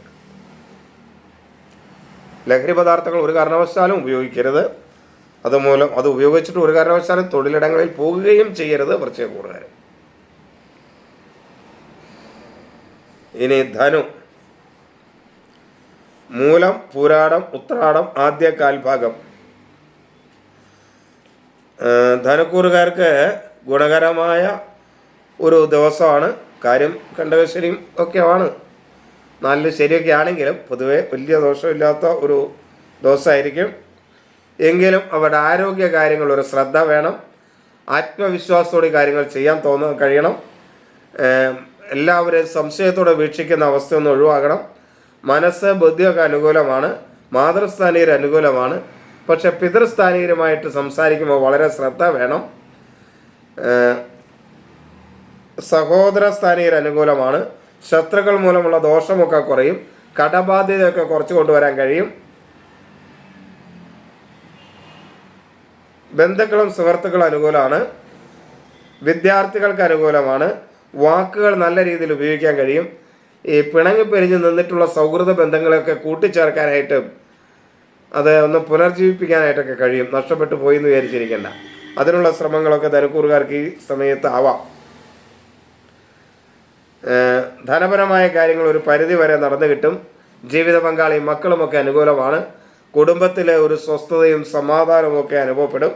S1: ലഹരി പദാർത്ഥങ്ങൾ ഒരു കാരണവശാലും ഉപയോഗിക്കരുത്. അതുമൂലം അത് ഉപയോഗിച്ചിട്ട് ഒരു കാരണവശാലും തൊഴിലിടങ്ങളിൽ പോകുകയും ചെയ്യരുത് പ്രത്യേക കൂടുതൽ ഇനി ധനു. മൂലം പൂരാടം ഉത്രാടം ആദ്യ കാൽഭാഗം. ധനക്കൂറുകാർക്ക് ഗുണകരമായ ഒരു ദിവസമാണ്. കാര്യം കണ്ടകശരിയും ഒക്കെയാണ്. നല്ല ശരിയൊക്കെ ആണെങ്കിലും പൊതുവെ വലിയ ദോഷമില്ലാത്ത ഒരു ദിവസമായിരിക്കും. എങ്കിലും അവരുടെ ആരോഗ്യ കാര്യങ്ങൾ ഒരു ശ്രദ്ധ വേണം. ആത്മവിശ്വാസത്തോടെ കാര്യങ്ങൾ ചെയ്യാൻ തോന്ന കഴിയണം. എല്ലാവരെയും സംശയത്തോടെ വീക്ഷിക്കുന്ന അവസ്ഥയൊന്നും ഒഴിവാക്കണം മനസ്സ് ബുദ്ധിയൊക്കെ അനുകൂലമാണ്. മാതൃസ്ഥാനീയർ അനുകൂലമാണ്. പക്ഷെ പിതൃസ്ഥാനീയരുമായിട്ട് സംസാരിക്കുമ്പോൾ വളരെ ശ്രദ്ധ വേണം. സഹോദര സ്ഥാനീയർ അനുകൂലമാണ്. ശത്രുക്കൾ മൂലമുള്ള ദോഷമൊക്കെ കുറയും. കടബാധ്യതയൊക്കെ കുറച്ച് കൊണ്ടുവരാൻ കഴിയും. ബന്ധുക്കളും സുഹൃത്തുക്കളും അനുകൂലമാണ്. വിദ്യാർത്ഥികൾക്ക് അനുകൂലമാണ്. വാക്കുകൾ നല്ല രീതിയിൽ ഉപയോഗിക്കാൻ കഴിയും. ഈ പിണങ്ങി പിരിഞ്ഞ് നിന്നിട്ടുള്ള സൗഹൃദ ബന്ധങ്ങളെയൊക്കെ കൂട്ടിച്ചേർക്കാനായിട്ട് അത് ഒന്ന് പുനർജീവിപ്പിക്കാനായിട്ടൊക്കെ കഴിയും. നഷ്ടപ്പെട്ടു പോയി എന്ന് വിചാരിച്ചിരിക്കേണ്ട. അതിനുള്ള ശ്രമങ്ങളൊക്കെ ധനക്കൂറുകാർക്ക് ഈ സമയത്ത് ആവാം. ധനപരമായ കാര്യങ്ങൾ ഒരു പരിധി വരെ നടന്നു കിട്ടും. ജീവിത പങ്കാളിയും മക്കളുമൊക്കെ അനുകൂലമാണ്. കുടുംബത്തിലെ ഒരു സ്വസ്ഥതയും സമാധാനവും ഒക്കെ അനുഭവപ്പെടും.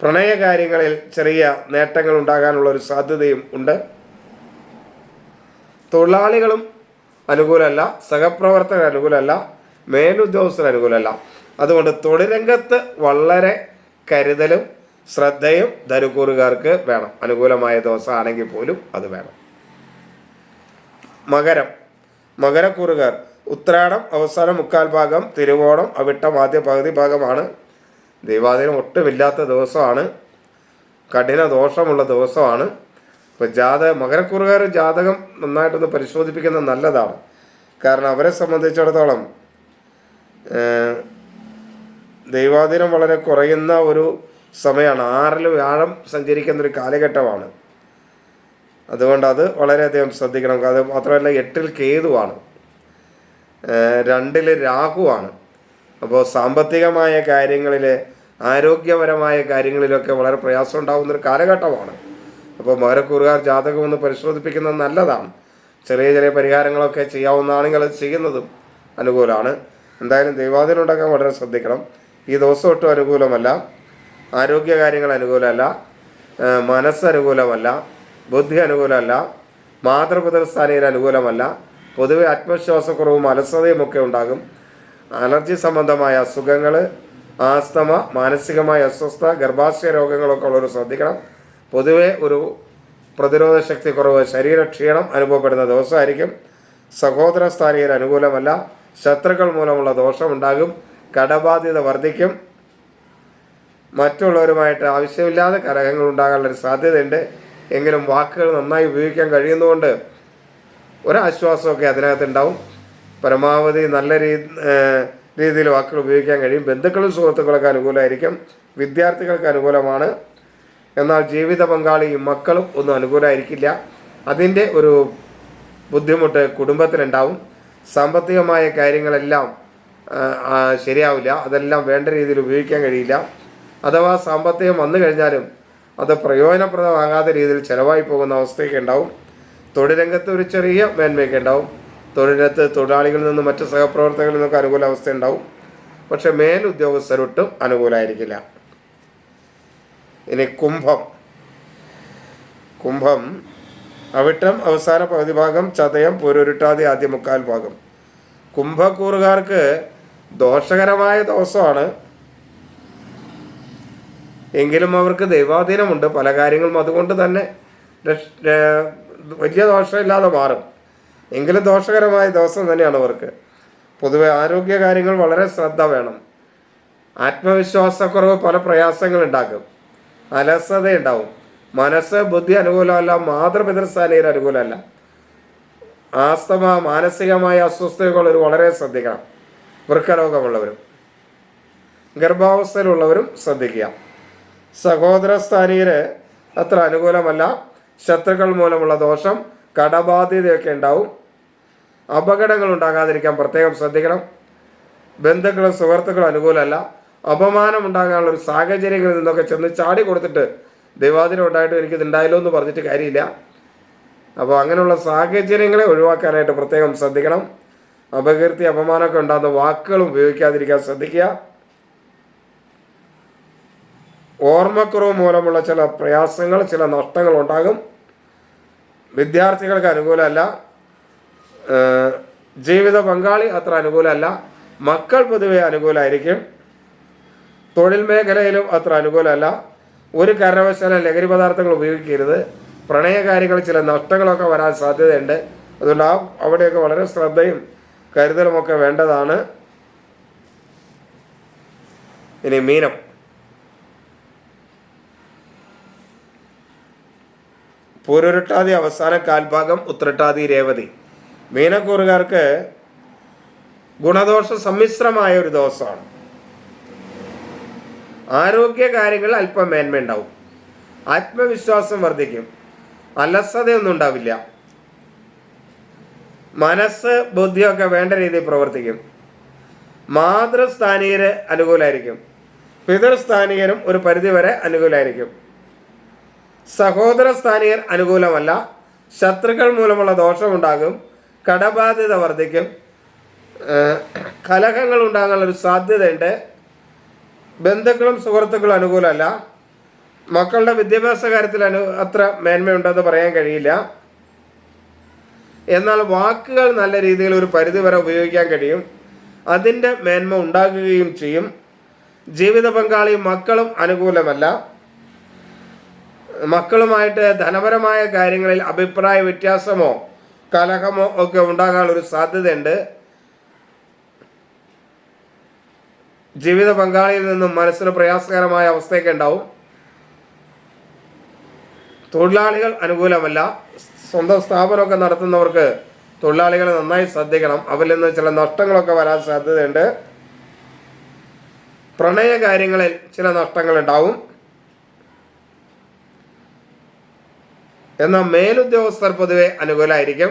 S1: പ്രണയകാര്യങ്ങളിൽ ചെറിയ നേട്ടങ്ങൾ ഉണ്ടാകാനുള്ള ഒരു സാധ്യതയും ഉണ്ട്. തൊഴിലാളികളും അനുകൂലമല്ല സഹപ്രവർത്തകർ അനുകൂലമല്ല മേലുദ്യോഗസ്ഥർ അനുകൂലമല്ല. അതുകൊണ്ട് തൊഴിലംഗത്ത് വളരെ കരുതലും ശ്രദ്ധയും ധനുക്കൂറുകാർക്ക് വേണം. അനുകൂലമായ ദിവസമാണെങ്കിൽ പോലും അത് വേണം. മകരം. മകരക്കൂറുകാർ. ഉത്രാടം അവസാനം മുക്കാൽ ഭാഗം തിരുവോണം അവിട്ടം ആദ്യ പകുതി ഭാഗമാണ്. ദൈവാധീനം ഒട്ടുമില്ലാത്ത ദിവസമാണ്. കഠിന ദോഷമുള്ള ദിവസമാണ്. ഇപ്പോൾ ജാതക മകരക്കുറുകാർ ജാതകം നന്നായിട്ടൊന്ന് പരിശോധിപ്പിക്കുന്നത് നല്ലതാണ്. കാരണം അവരെ സംബന്ധിച്ചിടത്തോളം ദൈവാദിനം വളരെ കുറയുന്ന ഒരു സമയമാണ്. ആറിൽ വ്യാഴം സഞ്ചരിക്കുന്ന ഒരു കാലഘട്ടമാണ്. അതുകൊണ്ട് അത് വളരെയധികം ശ്രദ്ധിക്കണം. അത് മാത്രമല്ല എട്ടിൽ കേതുവാണ് രണ്ടിൽ രാഹുവാണ് അപ്പോൾ സാമ്പത്തികമായ കാര്യങ്ങളിൽ ആരോഗ്യപരമായ കാര്യങ്ങളിലൊക്കെ വളരെ പ്രയാസം ഉണ്ടാകുന്ന ഒരു കാലഘട്ടമാണ്. അപ്പോൾ മകരക്കൂറുകാർ ജാതകം ഒന്ന് പരിശോധിപ്പിക്കുന്നത് നല്ലതാണ്. ചെറിയ ചെറിയ പരിഹാരങ്ങളൊക്കെ ചെയ്യാവുന്നതാണെങ്കിൽ അത് ചെയ്യുന്നതും അനുകൂലമാണ്. എന്തായാലും ദൈവാധീനം ഉണ്ടാക്കാൻ വളരെ ശ്രദ്ധിക്കണം. ഈ ദിവസം ഒട്ടും അനുകൂലമല്ല. ആരോഗ്യ കാര്യങ്ങൾ അനുകൂലമല്ല. മനസ്സനുകൂലമല്ല ബുദ്ധി അനുകൂലമല്ല മാതൃപിതൃസ്ഥാനീയർ അനുകൂലമല്ല പൊതുവെ ആത്മവിശ്വാസക്കുറവും അലസതയും ഒക്കെ ഉണ്ടാകും. അലർജി സംബന്ധമായ അസുഖങ്ങൾ ആസ്തമ മാനസികമായ അസ്വസ്ഥ ഗർഭാശയ രോഗങ്ങളൊക്കെ ഉള്ളവർ ശ്രദ്ധിക്കണം. പൊതുവെ ഒരു പ്രതിരോധ ശക്തി കുറവ് ശരീരക്ഷീണം അനുഭവപ്പെടുന്ന ദിവസമായിരിക്കും. സഹോദര സ്ഥാനീയർ അനുകൂലമല്ല ശത്രുക്കൾ മൂലമുള്ള ദോഷമുണ്ടാകും കടബാധ്യത വർദ്ധിക്കും. മറ്റുള്ളവരുമായിട്ട് ആവശ്യമില്ലാതെ കലഹങ്ങൾ ഉണ്ടാകാനുള്ളൊരു സാധ്യതയുണ്ട്. എങ്കിലും വാക്കുകൾ നന്നായി ഉപയോഗിക്കാൻ കഴിയുന്നതുകൊണ്ട് ഒരാശ്വാസമൊക്കെ അതിനകത്ത് ഉണ്ടാവും പരമാവധി നല്ല രീതിയിൽ വാക്കുകൾ ഉപയോഗിക്കാൻ കഴിയും. ബന്ധുക്കളും സുഹൃത്തുക്കളൊക്കെ അനുകൂലമായിരിക്കും. വിദ്യാർത്ഥികൾക്ക് അനുകൂലമാണ്. എന്നാൽ ജീവിത പങ്കാളിയും മക്കളും ഒന്നും അനുകൂലമായിരിക്കില്ല. അതിന്റെ ഒരു ബുദ്ധിമുട്ട് കുടുംബത്തിനുണ്ടാവും സാമ്പത്തികമായ കാര്യങ്ങളെല്ലാം ശരിയാവില്ല. അതെല്ലാം വേണ്ട രീതിയിൽ ഉപയോഗിക്കാൻ കഴിയില്ല. അഥവാ സാമ്പത്തികം വന്നു കഴിഞ്ഞാലും അത് പ്രയോജനപ്രദമാകാത്ത രീതിയിൽ ചിലവായി പോകുന്ന അവസ്ഥയൊക്കെ ഉണ്ടാവും. തൊഴിലംഗത്ത് ഒരു ചെറിയ മേന്മയൊക്കെ ഉണ്ടാവും. തൊഴിലത്ത് തൊഴിലാളികളിൽ നിന്നും മറ്റ് സഹപ്രവർത്തകരിൽ നിന്നൊക്കെ അനുകൂല അവസ്ഥ ഉണ്ടാവും. പക്ഷെ മേലുദ്യോഗസ്ഥരൊട്ടും അനുകൂലമായിരിക്കില്ല ഇനി കുംഭം. കുംഭം. അവിട്ടം അവസാന പകുതി ഭാഗം ചതയം പൊരുരുട്ടാതി ആദ്യ മുക്കാൽ ഭാഗം. കുംഭക്കൂറുകാർക്ക് ദോഷകരമായ ദിവസമാണ്. എങ്കിലും അവർക്ക് ദൈവാധീനമുണ്ട്. പല കാര്യങ്ങളും അതുകൊണ്ട് തന്നെ വലിയ ദോഷമില്ലാതെ മാറും. എങ്കിലും ദോഷകരമായ ദിവസം തന്നെയാണ് അവർക്ക്. പൊതുവെ ആരോഗ്യ കാര്യങ്ങൾ വളരെ ശ്രദ്ധ വേണം. ആത്മവിശ്വാസക്കുറവ് പല പ്രയാസങ്ങൾ ഉണ്ടാക്കും അലസത ഉണ്ടാവും മനസ്സ് ബുദ്ധി അനുകൂലമല്ല. മാതൃപിതൃസ്ഥാനീയർ അനുകൂലമല്ല. ആസ്തമ മാനസികമായ അസ്വസ്ഥതകൾ ഒരു വളരെ ശ്രദ്ധിക്കണം. വൃക്കരോഗമുള്ളവരും ഗർഭാവസ്ഥയിലുള്ളവരും ശ്രദ്ധിക്കുക. സഹോദര സ്ഥാനീയര് അത്ര അനുകൂലമല്ല. ശത്രുക്കൾ മൂലമുള്ള ദോഷം കടബാധ്യതയൊക്കെ ഉണ്ടാവും. അപകടങ്ങൾ ഉണ്ടാകാതിരിക്കാൻ പ്രത്യേകം ശ്രദ്ധിക്കണം. ബന്ധുക്കളും സുഹൃത്തുക്കളും അനുകൂലമല്ല. അപമാനം ഉണ്ടാകാനുള്ള ഒരു സാഹചര്യങ്ങളിൽ നിന്നൊക്കെ ചെന്ന് ചാടി കൊടുത്തിട്ട് ദൈവാദിനം ഉണ്ടായിട്ട് എനിക്കിത് ഉണ്ടായല്ലോ എന്ന് പറഞ്ഞിട്ട് കാര്യമില്ല. അപ്പോൾ അങ്ങനെയുള്ള സാഹചര്യങ്ങളെ ഒഴിവാക്കാനായിട്ട് പ്രത്യേകം ശ്രദ്ധിക്കണം. അപകീർത്തി അപമാനമൊക്കെ ഉണ്ടാകുന്ന വാക്കുകളും ഉപയോഗിക്കാതിരിക്കാൻ ശ്രദ്ധിക്കുക. ഓർമ്മക്കുറവ് മൂലമുള്ള ചില പ്രയാസങ്ങൾ ചില നഷ്ടങ്ങൾ ഉണ്ടാകും. വിദ്യാർത്ഥികൾക്ക് അനുകൂലമല്ല. ജീവിത പങ്കാളി അത്ര അനുകൂലമല്ല. മക്കൾ പൊതുവെ അനുകൂലമായിരിക്കും. തൊഴിൽ മേഖലയിലും അത്ര അനുകൂലമല്ല. ഒരു കാരണവശാലും ലഹരി പദാർത്ഥങ്ങൾ ഉപയോഗിക്കരുത്. പ്രണയകാര്യങ്ങൾ ചില നഷ്ടങ്ങളൊക്കെ വരാൻ സാധ്യതയുണ്ട്. അതുകൊണ്ട് ആ അവിടെയൊക്കെ വളരെ ശ്രദ്ധയും കരുതലുമൊക്കെ വേണ്ടതാണ്. ഇനി മീനം. പൂരുരുട്ടാതി അവസാന കാൽഭാഗം ഉത്രട്ടാതി രേവതി. മീനക്കൂറുകാർക്ക് ഗുണദോഷ സമ്മിശ്രമായ ഒരു ദോഷമാണ്. ആരോഗ്യ കാര്യങ്ങൾ അല്പം മേന്മ ഉണ്ടാവും. ആത്മവിശ്വാസം വർദ്ധിക്കും. അലസതയൊന്നും ഉണ്ടാവില്ല. മനസ്സ് ബുദ്ധിയൊക്കെ വേണ്ട രീതിയിൽ പ്രവർത്തിക്കും. മാതൃസ്ഥാനീയര് അനുകൂലമായിരിക്കും പിതൃസ്ഥാനീയരും ഒരു പരിധിവരെ അനുകൂലമായിരിക്കും സഹോദര സ്ഥാനീയർ അനുകൂലമല്ല. ശത്രുക്കൾ മൂലമുള്ള ദോഷമുണ്ടാകും. കടബാധ്യത വർദ്ധിക്കും. കലഹങ്ങൾ ഉണ്ടാകാനുള്ള ഒരു സാധ്യതയുണ്ട്. ബന്ധുക്കളും സുഹൃത്തുക്കളും അനുകൂലമല്ല. മക്കളുടെ വിദ്യാഭ്യാസ കാര്യത്തിൽ അനു അത്ര മേന്മയുണ്ടെന്ന് പറയാൻ കഴിയില്ല. എന്നാൽ വാക്കുകൾ നല്ല രീതിയിൽ ഒരു പരിധി വരെ ഉപയോഗിക്കാൻ കഴിയും. അതിന്റെ മേന്മ ഉണ്ടാകുകയും ചെയ്യും. ജീവിത പങ്കാളിയും മക്കളും അനുകൂലമല്ല. മക്കളുമായിട്ട് ധനപരമായ കാര്യങ്ങളിൽ അഭിപ്രായ വ്യത്യാസമോ കലഹമോ ഒക്കെ ഉണ്ടാകാനുള്ളൊരു സാധ്യതയുണ്ട്. ജീവിത പങ്കാളിയിൽ നിന്നും മനസ്സിന് പ്രയാസകരമായ അവസ്ഥയൊക്കെ ഉണ്ടാവും. തൊഴിലാളികൾ അനുകൂലമല്ല. സ്വന്തം സ്ഥാപനമൊക്കെ നടത്തുന്നവർക്ക് തൊഴിലാളികളെ നന്നായി ശ്രദ്ധിക്കണം. അവരിൽ നിന്ന് ചില നഷ്ടങ്ങളൊക്കെ വരാൻ സാധ്യതയുണ്ട്. പ്രണയ കാര്യങ്ങളിൽ ചില നഷ്ടങ്ങൾ എന്നാൽ മേലുദ്യോഗസ്ഥർ പൊതുവെ അനുകൂലമായിരിക്കും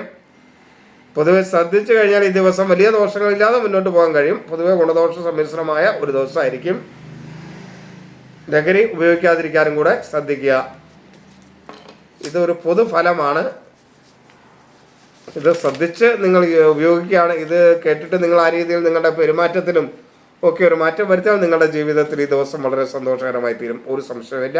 S1: പൊതുവെ ശ്രദ്ധിച്ചു കഴിഞ്ഞാൽ ഈ ദിവസം വലിയ ദോഷങ്ങളില്ലാതെ മുന്നോട്ട് പോകാൻ കഴിയും. പൊതുവെ ഗുണദോഷ സമ്മിശ്രമായ ഒരു ദിവസമായിരിക്കും. ലഹരി ഉപയോഗിക്കാതിരിക്കാനും കൂടെ ശ്രദ്ധിക്കുക. ഇതൊരു പൊതുഫലമാണ്. ഇത് ശ്രദ്ധിച്ച് നിങ്ങൾ ഉപയോഗിക്കുകയാണ്. ഇത് കേട്ടിട്ട് നിങ്ങൾ ആ രീതിയിൽ നിങ്ങളുടെ പെരുമാറ്റത്തിലും ഒക്കെ ഒരു മാറ്റം വരുത്തിയാൽ നിങ്ങളുടെ ജീവിതത്തിൽ ഈ ദിവസം വളരെ സന്തോഷകരമായി തീരും. ഒരു സംശയമില്ല